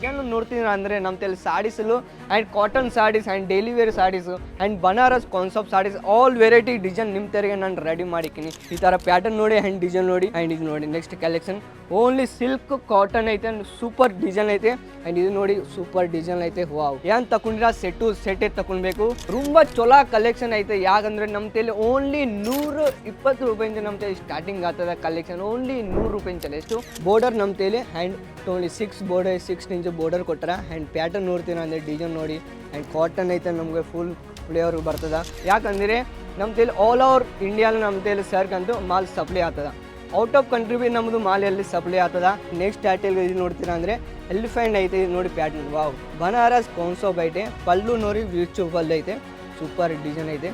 Design ನೋಡ್ತೀನಿ ಅಂದರೆ ನಮ್ಮ ತಲೆ ಸಾಡೀಸಲು and cotton saris and daily wear saris and Banaras concept saris all variety design ನಿಮ್ಮ ತೆರಿಗೆ ನಾನು ರೆಡಿ ಮಾಡಿದ್ದೀನಿ. ಈ ಥರ ಪ್ಯಾಟರ್ನ್ ನೋಡಿ ಆ್ಯಂಡ್ ಡಿಸೈನ್ ನೋಡಿ ಆ್ಯಂಡ್ ಇದು ನೋಡಿ. Next collection only silk cotton ಐತೆ ಆ್ಯಂಡ್ ಸೂಪರ್ ಡಿಸೈನ್ ಐತೆ ಆ್ಯಂಡ್ ಇದು ನೋಡಿ ಸೂಪರ್ ಡಿಸೈನ್ ಐತೆ. ವಾವ್ ಏನು ತಗೊಂಡಿರ ಸೆಟ್ಟು ಸೆಟ್ಟೇ ತಗೊಳ್ಬೇಕು ತುಂಬ ಚೊಲೋ ಕಲೆಕ್ಷನ್ ಐತೆ. ಯಾಕಂದ್ರೆ ನಮ್ಮ ತಲೆ ಓನ್ಲಿ ನೂರು ಇಪ್ಪತ್ತು ರೂಪಾಯಿಂದ ನಮ್ಮ ತಲೆ ಸ್ಟಾರ್ಟಿಂಗ್ ಆಗ್ತದೆ ಕಲೆಕ್ಷನ್ ಓನ್ಲಿ ನೂರು ರೂಪಾಯಿ ಎಷ್ಟು ಬೋರ್ಡರ್ ನಮ್ಮ ತಲೆ and only six border six border ಕೊಟ್ಟಾರ ಆ್ಯಂಡ್ ಪ್ಯಾಟರ್ನ್ ನೋಡ್ತೀನಿ ಅಂದರೆ ಡಿಸೈನ್ ನೋಡಿ ಆ್ಯಂಡ್ ಕಾಟನ್ ಐತೆ ನಮಗೆ ಫುಲ್ ಫ್ಲೇವರ್ ಬರ್ತದೆ. ಯಾಕಂದರೆ ನಮ್ಮ ತೇಲಿ ಆಲ್ ಓವರ್ ಇಂಡಿಯಾಲು ನಮ್ಮ ತೇಲಿ ಸರ್ಕಂತೂ ಮಾಲ್ ಸಪ್ಲೈ ಆಗ್ತದೆ. ಔಟ್ ಆಫ್ ಕಂಟ್ರಿ ಬಿ ನಮ್ಮದು ಮಾಲ್ ಎಲ್ಲಿ ಸಪ್ಲೈ ಆಗ್ತದ. ನೆಕ್ಸ್ಟ್ ಟೈಟಲ್ ಇದು ನೋಡ್ತೀರಾ ಅಂದರೆ ಎಲಿಫೆಂಟ್ ಐತೆ, ಇದು ನೋಡಿ ಪ್ಯಾಟರ್ನ್ ವಾವ್ ಬನಾರಸ್ ಕಾನ್ಸೋಪ್ ಐತೆ ಪಲ್ಲು ನೋಡಿ ಪಲ್ಲು ಐತೆ. ಸೂಪರ್ ಡಿಸೈನ್ ಐತೆ.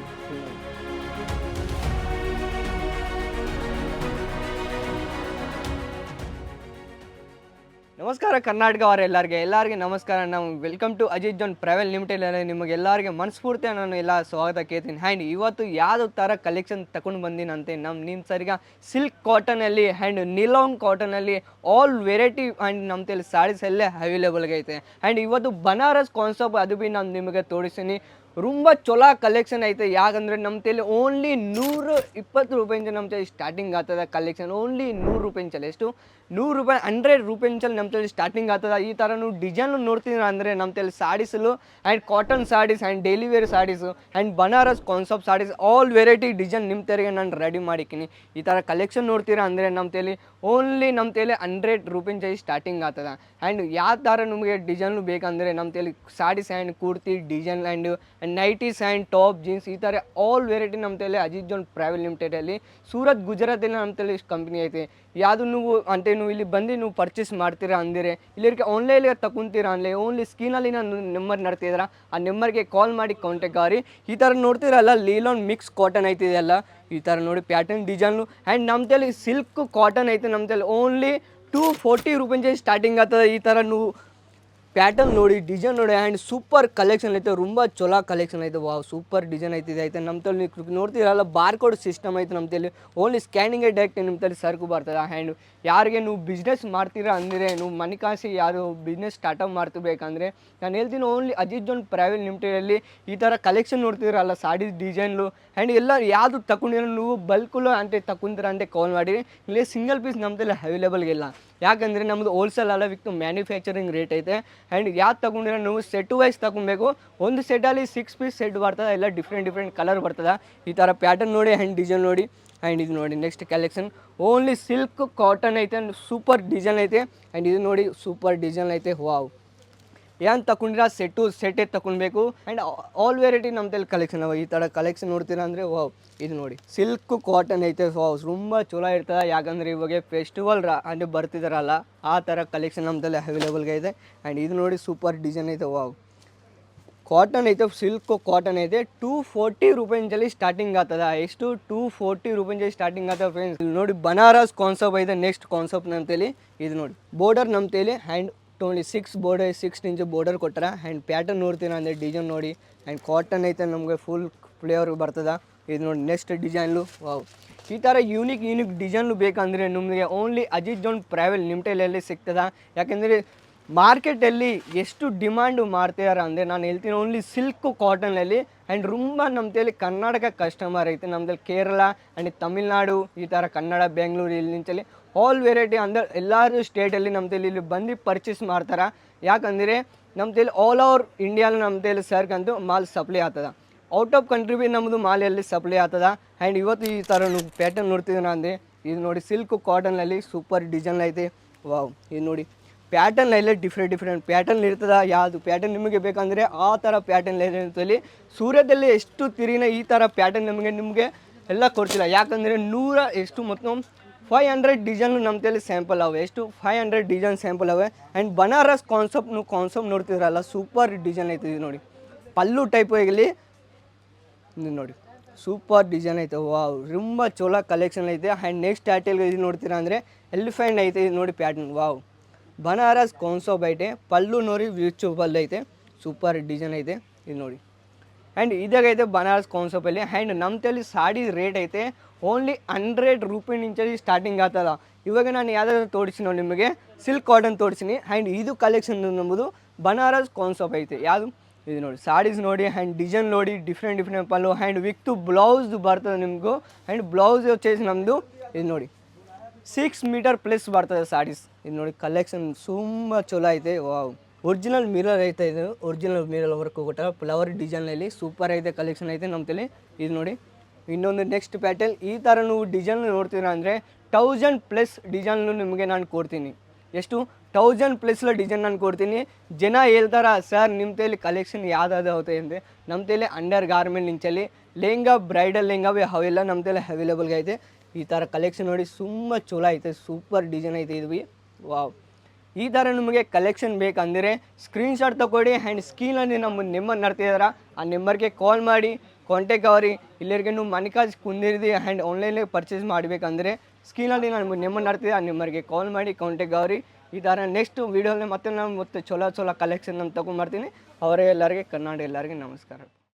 ನಮಸ್ಕಾರ ಕರ್ನಾಟಕ ಅವರ ಎಲ್ಲರಿಗೆ. ಎಲ್ಲರಿಗೆ ನಮಸ್ಕಾರ. ನಾವು welcome to Ajit zone private limited ಅಲ್ಲಿ ನಿಮಗೆ ಎಲ್ಲರಿಗೆ ಮನಸ್ಫೂರ್ತಿ ನಾನು ಎಲ್ಲ ಸ್ವಾಗತ ಕೇಳ್ತೀನಿ. ಆ್ಯಂಡ್ ಇವತ್ತು ಯಾವ್ದು ಥರ ಕಲೆಕ್ಷನ್ ತಗೊಂಡು ಬಂದಿನಂತೆ ನಮ್ಮ ನಿಮ್ಮ ಸರಿಗ ಸಿಲ್ಕ್ ಕಾಟನಲ್ಲಿ ಆ್ಯಂಡ್ ನಿಲಾಂಗ್ ಕಾಟನಲ್ಲಿ ಆಲ್ ವೆರೈಟಿ ಆ್ಯಂಡ್ ನಮ್ಮ ತಲೆ ಸ್ಯಾರೀಸ್ ಎಲ್ಲ ಅವೈಲೇಬಲ್ ಐತೆ ಆ್ಯಂಡ್ ಇವತ್ತು ಬನಾರಸ್ ಕಾನ್ಸೆಪ್ಟ್ ಅದು ಭೀ ನಾನು ನಿಮಗೆ ತೋರಿಸ್ತೀನಿ. ತುಂಬ ಚೊಲೋ ಕಲೆಕ್ಷನ್ ಐತೆ. ಯಾಕಂದ್ರೆ ನಮ್ಮ ತಲೆ ಓನ್ಲಿ ನೂರು ಇಪ್ಪತ್ತು ರೂಪಾಯಿಂದ ನಮ್ಮ ತಲೆ ಸ್ಟಾರ್ಟಿಂಗ್ ಆಗ್ತದ ಕಲೆಕ್ಷನ್ ಓನ್ಲಿ ನೂರು ರೂಪಾಯಿ ಎಷ್ಟು? ನೂರು ರೂಪಾಯಿ ಹಂಡ್ರೆಡ್ ರೂಪಾಯಿ ನಮ್ಮ ತಲೆ ಸ್ಟಾರ್ಟಿಂಗ್ ಆಗ್ತದ. ಈ ಥರ ನೀವು ಡಿಸೈನ್ ನೋಡ್ತೀನಿ ಅಂದರೆ ನಮ್ಮ ತಲೆ ಸಾಡೀಸಲು and cotton saris and daily wear saris and Banaras concept saris all variety design ನಿಮ್ಮ ತೆರಿಗೆ ನಾನು ರೆಡಿ ಮಾಡಿದ್ದೀನಿ ಈ ಥರ ಕಲೆಕ್ಷನ್ ನೋಡ್ತೀರಾ ಅಂದರೆ ನಮ್ಮ ತಲೆ ಓನ್ಲಿ ನಮ್ಮ ತಲೆ ಹಂಡ್ರೆಡ್ ರೂಪಾಯಿ ಸ್ಟಾರ್ಟಿಂಗ್ ಆಗ್ತದ. ಆ್ಯಂಡ್ ಯಾವ ಥರ ನಿಮಗೆ ಡಿಸೈನ್ ಬೇಕಂದರೆ ನಮ್ಮ ತಲೆ saris and kurti design and nighties and top jeans ಈ ಥರ ಆಲ್ ವೆರೈಟಿ ನಮ್ಮ ತಲೆ ಅಜಿತ್ ಜೋನ್ ಪ್ರಾವೆಲ್ ಲಿಮಿಟೆಡಲ್ಲಿ ಸೂರತ್ ಗುಜರಾತಿನ ನಮ್ಮ ತಲೆ ಕಂಪ್ನಿ ಐತೆ. ಯಾವುದು ನೀವು ಅಂತೇ ನೀವು ಇಲ್ಲಿ ಬಂದು ನೀವು ಪರ್ಚೇಸ್ ಮಾಡ್ತೀರಾ ಅಂದಿರಿ ಇಲ್ಲಿಗೆ ಆನ್ಲೈನ್ಗೆ ತಗೊಂತೀರಾ ಅನ್ಲೇ ಓನ್ಲಿ ಸ್ಕೀನಲ್ಲಿ ನಾನು ನಂಬರ್ ನಡ್ತಿದ್ದೀರಾ ಆ ನಂಬರ್ಗೆ ಕಾಲ್ ಮಾಡಿ ಕಾಂಟ್ಯಾಕ್ಟ್ ಆಗಿ ಈ ಥರ ನೋಡ್ತೀರಲ್ಲ ಲೀಲಾನ್ ಮಿಕ್ಸ್ ಕಾಟನ್ ಐತಿದೆಯಲ್ಲ ಈ ಥರ ನೋಡಿ ಪ್ಯಾಟರ್ನ್ ಡಿಸೈನು ಆ್ಯಂಡ್ ನಮ್ಮ ಸಿಲ್ಕ್ ಕಾಟನ್ ಐತೆ ನಮ್ಮ only two forty rupees starting ಆಗ್ತದೆ ಈ ಥರ ನೀವು ಪ್ಯಾಟರ್ನ್ ನೋಡಿ, ಡಿಸೈನ್ ನೋಡಿ ಆ್ಯಂಡ್ ಸೂಪರ್ ಕಲೆಕ್ಷನ್ ಐತೆ, ತುಂಬ ಚೊಲೋ ಕಲೆಕ್ಷನ್ ಐತೆ. ವಾವ್ ಸೂಪರ್ ಡಿಸೈನ್ ಐತೆ ಐತೆ ನಮ್ಮ ತಲೆ ಬಾರ್ ಕೋಡ್ ಸಿಸ್ಟಮ್ ಐತೆ ನಮ್ಮ ತಲೆ ಓನ್ಲಿ ಸ್ಕ್ಯಾನಿಂಗೇ ಡೈರೆಕ್ಟ್ ನಿಮ್ಮ ತಲೆ ಸರ್ಕು ಬರ್ತದೆ. ಆ್ಯಂಡ್ ಯಾರಿಗೆ ನೀವು ಬಿಸ್ನೆಸ್ ಮಾಡ್ತೀರಾ ಅಂದರೆ ನೀವು ಮನೆ ಕಾಸಿ ಯಾರು ಬಿಸ್ನೆಸ್ ಸ್ಟಾರ್ಟಪ್ ಮಾಡ್ತಿರ್ಬೇಕಂದ್ರೆ, ನಾನು ಹೇಳ್ತೀನಿ ಓನ್ಲಿ ಅಜಿತ್ ಜೋನ್ ಪ್ರೈವೇಟ್ ಲಿಮಿಟೆಡಲ್ಲಿ ಈ ಥರ ಕಲೆಕ್ಷನ್ ನೋಡ್ತೀರಲ್ಲ ಸಾಡಿ ಡಿಸೈನ್ಲು ಆ್ಯಂಡ್ ಎಲ್ಲ ಯಾವುದು ತಗೊಂಡಿರೋ ನೀವು ಬಲ್ಕುಲು ಅಂತ ತಗೊಂತೀರ ಅಂತ ಕಾಲ್ ಮಾಡಿ ಇಲ್ಲಿ ಸಿಂಗಲ್ ಪೀಸ್ ನಮ್ಮ ತಲೆ ಅವೈಲೇಬಲ್ಗಿಲ್ಲ ಯಾಕಂದರೆ ನಮ್ಮದು ಹೋಲ್ಸೇಲ್ ಅಲ್ಲ, ವಿತ್ ಮ್ಯಾನುಫ್ಯಾಕ್ಚರಿಂಗ್ ರೇಟ್ ಐತೆ. ಆ್ಯಂಡ್ ಯಾವ್ದು ತೊಗೊಂಡಿರ ನೀವು ಸೆಟ್ ವೈಸ್ ತೊಗೊಬೇಕು ಒಂದು ಸೆಟ್ಟಲ್ಲಿ ಸಿಕ್ಸ್ ಪೀಸ್ ಸೆಟ್ ಬರ್ತದೆ, ಎಲ್ಲ ಡಿಫ್ರೆಂಟ್ ಡಿಫ್ರೆಂಟ್ ಕಲರ್ ಬರ್ತದೆ. ಈ ಥರ ಪ್ಯಾಟರ್ನ್ ನೋಡಿ ಆ್ಯಂಡ್ ಡಿಸೈನ್ ನೋಡಿ. ಆ್ಯಂಡ್ ಇದು ನೋಡಿ next collection only silk cotton ಐತೆ ಸೂಪರ್ ಡಿಸೈನ್ ಐತೆ. ಆ್ಯಂಡ್ ಇದು ನೋಡಿ ಸೂಪರ್ ಡಿಸೈನ್ ಐತೆ. ವಾವ್ ಏನು ತಗೊಂಡಿರ ಸೆಟ್ಟು ಸೆಟ್ಟೇ ತಗೊಳ್ಬೇಕು ಆ್ಯಂಡ್ ಆಲ್ ವೆರೈಟಿ ನಮ್ಮ ತಲೆ ಕಲೆಕ್ಷನ್ ಅವ. ಈ ಥರ ಕಲೆಕ್ಷನ್ ನೋಡ್ತೀರಾ ಅಂದರೆ ವಾವ್ ಇದು ನೋಡಿ. ಸಿಲ್ಕ್ ಕಾಟನ್ ಐತೆ ವಾವ್ ತುಂಬ ಚಲೋ ಇರ್ತದೆ. ಯಾಕಂದರೆ ಇವಾಗ ಫೆಸ್ಟಿವಲ್ ರಾ ಅಂದರೆ ಬರ್ತಿದಾರಲ್ಲ, ಆ ಥರ ಕಲೆಕ್ಷನ್ ನಮ್ಮ ತಲೆ ಅವೈಲೇಬಲ್ಗೆ ಇದೆ. ಆ್ಯಂಡ್ ಇದು ನೋಡಿ ಸೂಪರ್ ಡಿಸೈನ್ ಐತೆ ವಾವ್ ಕಾಟನ್ ಐತೆ ಸಿಲ್ಕ್ ಕಾಟನ್ ಐತೆ. ಟೂ ಫೋರ್ಟಿ ರೂಪಾಯಿಂದಲಿ ಸ್ಟಾರ್ಟಿಂಗ್ ಆಗ್ತದ. ಎಷ್ಟು? ಟೂ ಫೋರ್ಟಿ ರೂಪಾಯಿಂದಲಿ ಸ್ಟಾರ್ಟಿಂಗ್ ಆಗ್ತದೆ ಫ್ರೆಂಡ್ಸ್ ನೋಡಿ ಬನಾರಸ್ ಕಾನ್ಸೆಪ್ಟ್ ಐತೆ ನೆಕ್ಸ್ಟ್ ಕಾನ್ಸೆಪ್ಟ್ ತೇಲಿ. ಇದು ನೋಡಿ ಬೋರ್ಡರ್ ನಮ್ಮ ತೇಲಿ only six border six inch border ಕೊಟ್ಟರೆ ಆ್ಯಂಡ್ ಪ್ಯಾಟರ್ನ್ ನೋಡ್ತೀನಿ ಅಂದರೆ ಡಿಸೈನ್ ನೋಡಿ. ಆ್ಯಂಡ್ ಕಾಟನ್ ಐತೆ ನಮಗೆ ಫುಲ್ ಫ್ಲೇವರ್ ಬರ್ತದ. ಇದು ನೋಡಿ ನೆಕ್ಸ್ಟ್ ಡಿಸೈನ್ಲು ವಾವ್ ಈ ಥರ ಯೂನಿಕ್ ಯೂನಿಕ್ ಡಿಸೈನ್ಲು ಬೇಕಂದರೆ ನಿಮಗೆ ಓನ್ಲಿ ಅಜಿತ್ ಜೋನ್ ಪ್ರಾವೆಲ್ ಲಿಮಿಟೆಡಲ್ಲಿ ಸಿಗ್ತದ. ಯಾಕೆಂದರೆ ಮಾರ್ಕೆಟಲ್ಲಿ ಎಷ್ಟು ಡಿಮ್ಯಾಂಡು ಮಾಡ್ತಿದ್ದಾರೆ ಅಂದರೆ ನಾನು ಹೇಳ್ತೀನಿ ಓನ್ಲಿ ಸಿಲ್ಕ್ ಕಾಟನಲ್ಲಿ ಆ್ಯಂಡ್ ತುಂಬ ನಮ್ಮ ತೇಲಿ ಕರ್ನಾಟಕ ಕಸ್ಟಮರ್ ಐತೆ. ನಮ್ಮದಲ್ಲಿ ಕೇರಳ ಆ್ಯಂಡ್ ತಮಿಳ್ನಾಡು, ಈ ಥರ ಕನ್ನಡ, ಬೆಂಗಳೂರು, ಇಲ್ಲಿ ನಿಂಚಲ್ಲಿ ಆಲ್ ವೆರೈಟಿ ಅಂದ್ರೆ ಎಲ್ಲರೂ ಸ್ಟೇಟಲ್ಲಿ ನಮ್ಮ ತೇಲಿ ಇಲ್ಲಿ ಬಂದು ಪರ್ಚೇಸ್ ಮಾಡ್ತಾರೆ? ಯಾಕಂದರೆ ನಮ್ಮ ತೇಲಿ ಆಲ್ ಓವರ್ ಇಂಡಿಯಾಲಿ ನಮ್ಮ ತೇಲಿ ಸರ್ಕಂತೂ ಮಾಲ್ ಸಪ್ಲೈ ಆಗ್ತದ. ಔಟ್ ಆಫ್ ಕಂಟ್ರಿ ಭೀ ನಮ್ಮದು ಮಾಲ್ ಎಲ್ಲಿ ಸಪ್ಲೈ ಆಗ್ತದೆ? ಆ್ಯಂಡ್ ಇವತ್ತು ಈ ಥರ ಪ್ಯಾಟರ್ನ್ ನೋಡ್ತಿದ್ದೀನಿ ಅಂದರೆ, ಇದು ನೋಡಿ ಸಿಲ್ಕ್ ಕಾಟನ್ನಲ್ಲಿ ಸೂಪರ್ ಡಿಸೈನ್ ಐತೆ. ವಾವ್ ಇದು ನೋಡಿ ಪ್ಯಾಟರ್ನ್ ಎಲ್ಲ ಡಿಫ್ರೆಂಟ್ ಡಿಫ್ರೆಂಟ್ ಪ್ಯಾಟರ್ನ್ ಇರ್ತದೆ. ಯಾವುದು ಪ್ಯಾಟರ್ನ್ ನಿಮಗೆ ಬೇಕಂದರೆ ಆ ಥರ ಪ್ಯಾಟರ್ನ್ ಲೈಲಿ ಸೂರ್ಯದಲ್ಲಿ ಎಷ್ಟು ತಿರಿನ ಈ ಥರ ಪ್ಯಾಟರ್ನ್ ನಿಮಗೆ ನಿಮಗೆ ಎಲ್ಲ ಕೊಡ್ತಿಲ್ಲ. ಯಾಕಂದರೆ ನೂರ ಎಷ್ಟು ಮತ್ತು ಫೈವ್ ಹಂಡ್ರೆಡ್ ಡಿಸೈನ್ ನಮ್ಮ ತಲೆ ಸ್ಯಾಂಪಲ್ ಅವೆ ಎಷ್ಟು? ಫೈವ್ ಹಂಡ್ರೆಡ್ ಡಿಸೈನ್ ಸ್ಯಾಂಪಲ್ ಅವೆ ಆ್ಯಂಡ್ ಬನಾರಸ್ ಕಾನ್ಸೆಪ್ಟ್ ನೀವು ಕಾನ್ಸೆಪ್ಟ್ ನೋಡ್ತಿದ್ರಲ್ಲ ಸೂಪರ್ ಡಿಸೈನ್ ಐತೆ ಇದು ನೋಡಿ. ಪಲ್ಲು ಟೈಪ್ ಇದು ನೋಡಿ. ಸೂಪರ್ ಡಿಸೈನ್ ಐತೆ. ವಾವ್ ತುಂಬ ಚೊಲೋ ಕಲೆಕ್ಷನ್ ಐತೆ. ಆ್ಯಂಡ್ ನೆಕ್ಸ್ಟ್ ಟೈಟಲ್ಗೆ ಇದು ನೋಡ್ತೀರಾ ಅಂದರೆ ಎಲಿಫೆಂಟ್ ಐತೆ ಇದು ನೋಡಿ ಪ್ಯಾಟರ್ನ್ ವಾವ್ ಬನಾರಸ್ ಕಾನ್ಸೆಪ್ಟ್ ಐತೆ. ಪಲ್ಲು ನೋಡಿ ಪಲ್ಲು ಐತೆ. ಸೂಪರ್ ಡಿಸೈನ್ ಐತೆ. ಇದು ನೋಡಿ. ಆ್ಯಂಡ್ ಇದಾಗೈತೆ ಬನಾರಸ್ ಕಾನ್ಸೆಪ್ಪಲ್ಲಿ ಆ್ಯಂಡ್ ನಮ್ಮ ತಲೆ ಸಾಡಿ ರೇಟ್ ಐತೆ. ಓನ್ಲಿ ಹಂಡ್ರೆಡ್ ರೂಪಿನಿಂಚಲ್ಲಿ ಸ್ಟಾರ್ಟಿಂಗ್ ಆಗ್ತದ. ಇವಾಗ ನಾನು ಯಾವ್ದಾದ್ರು ತೋರಿಸಿನೋ ನಿಮಗೆ ಸಿಲ್ಕ್ ಕಾಟನ್ ತೋರಿಸಿನಿ. ಆ್ಯಂಡ್ ಇದು ಕಲೆಕ್ಷನ್ ನಂಬುದು ಬನಾರಸ್ ಕಾನ್ಸೆಪ್ ಐತೆ. ಯಾವುದು? ಇದು ನೋಡಿ ಸಾರೀಸ್ ನೋಡಿ ಆ್ಯಂಡ್ ಡಿಸೈನ್ ನೋಡಿ different different pallu. And with blouse ಬರ್ತದೆ ನಿಮಗೂ. ಆ್ಯಂಡ್ ಬ್ಲೌಸ್ ಚೇಸ್ ನಮ್ಮದು ಇದು ನೋಡಿ ಸಿಕ್ಸ್ ಮೀಟರ್ ಪ್ಲಸ್ ಬರ್ತದೆ ಸಾರೀಸ್ ಇದು ನೋಡಿ ಕಲೆಕ್ಷನ್ ತುಂಬ ಚಲೋ ಐತೆ. ವಾವ್ ಒರಿಜಿನಲ್ ಮಿರರ್ ಐತೆ ಇದು. ಒರಿಜಿನಲ್ ಮಿರರ್ ವರ್ಕ್ ಕೊಟ್ಟ ಫ್ಲವರ್ ಡಿಸೈನಲ್ಲಿ ಸೂಪರ್ ಐತೆ ಕಲೆಕ್ಷನ್ ಐತೆ ನಮ್ಮ ತಲೆ ಇದು ನೋಡಿ. ಇನ್ನೊಂದು ನೆಕ್ಸ್ಟ್ ಪ್ಯಾಟರ್ನ್ ಈ ಥರ ನೀವು ಡಿಸೈನ್ ನೋಡ್ತೀರ ಅಂದರೆ ತೌಸಂಡ್ ಪ್ಲಸ್ ಡಿಸೈನ್ ನಿಮಗೆ ನಾನು ಕೊಡ್ತೀನಿ. ಎಷ್ಟು? ತೌಸಂಡ್ ಪ್ಲಸ್ಲ ಡಿಸೈನ್ ನಾನು ಕೊಡ್ತೀನಿ. ಜನ ಹೇಳ್ತಾರ ಸರ್ ನಿಮ್ಮ ತೇಲಿ ಕಲೆಕ್ಷನ್ ಯಾವ್ದಾದ್ರು ಹೋಗುತ್ತೆ ಅಂದರೆ ನಮ್ಮ ತೇಲಿ ಅಂಡರ್ ಗಾರ್ಮೆಂಟ್ ನಿಂಚಲ್ಲಿ, ಲೆಹಂಗಾ ಬ್ರೈಡಲ್ ಲೆಹಂಗಾವೇ ಅವೆಲ್ಲ ನಮ್ಮ ತೇಲಿ ಅವೈಲೇಬಲ್ಗೆ ಐತೆ ಈ ಥರ ಕಲೆಕ್ಷನ್ ನೋಡಿ ತುಂಬ ಚಲೋ ಐತೆ ಸೂಪರ್ ಡಿಸೈನ್ ಐತೆ ಇದು ವಾವ್ ಈ ಥರ ನಿಮಗೆ ಕಲೆಕ್ಷನ್ ಬೇಕಂದರೆ ಸ್ಕ್ರೀನ್ಶಾಟ್ ತಗೊಳ್ಳಿ ಆ್ಯಂಡ್ ಸ್ಕೀನಲ್ಲಿ ನಮ್ಮ ನೆಂಬರ್ ನಡ್ತಿದಾರ ಆ ನೆಂಬರ್ಗೆ ಕಾಲ್ ಮಾಡಿ ಕಾಂಟ್ಯಾಕ್ಟ್ ಅವ್ರಿ, ಇಲ್ಲರಿಗೆ ನೀವು ಮನಿಕಾಜ್ ಕುಂದಿರಿದು ಆ್ಯಂಡ್ ಆನ್ಲೈನಲ್ಲಿ ಪರ್ಚೇಸ್ ಮಾಡಬೇಕಂದ್ರೆ ಸ್ಕೀನಲ್ಲಿ ನಮ್ಮ ನೆಂಬರ್ ನಡ್ತಿದ್ದೆ ಆ ನಿಂಬರ್ಗೆ ಕಾಲ್ ಮಾಡಿ ಕಾಂಟ್ಯಾಕ್ಟ್ ಅವ್ರಿ. ಈ ಥರ ನೆಕ್ಸ್ಟ್ ವೀಡಿಯೋಲಿ ಮತ್ತೆ ನಾನು ಮತ್ತೆ ಚೊಲೋ ಚಲೋ ಕಲೆಕ್ಷನ್ ನಾನು ತೊಗೊಂಡ್ಬರ್ತೀನಿ ಅವರೇ ಎಲ್ಲರಿಗೆ ಕನ್ನಡ ಎಲ್ಲರಿಗೆ ನಮಸ್ಕಾರ.